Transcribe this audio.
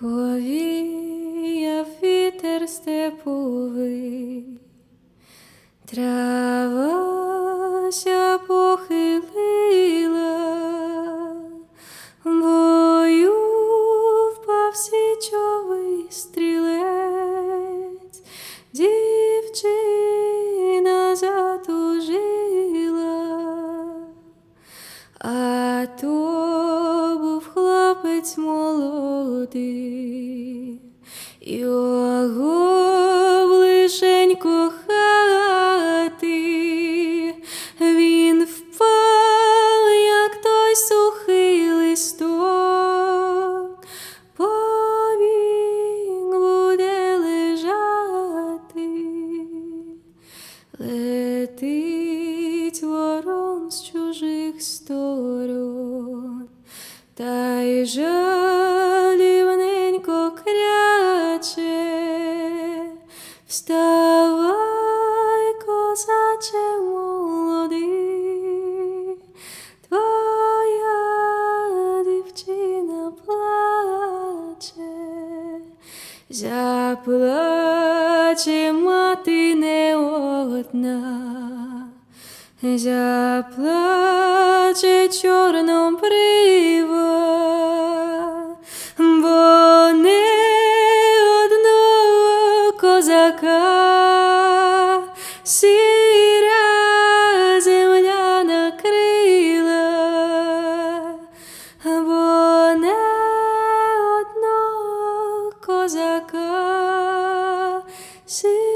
Повіяв вітер степовий, травася похилила, бою впав січовий стрілець, дівчина затужила. А був молодий, його блишень кохати, він впав, як той сухий листок, повік буде лежати. Летить ворон з чужих сторон, та й вставай, козаче молодий, твоя дівчина плаче. Заплаче мати не одна, заплаче чорном при козака, сіра земля накрила, бо не одного козака. Сіра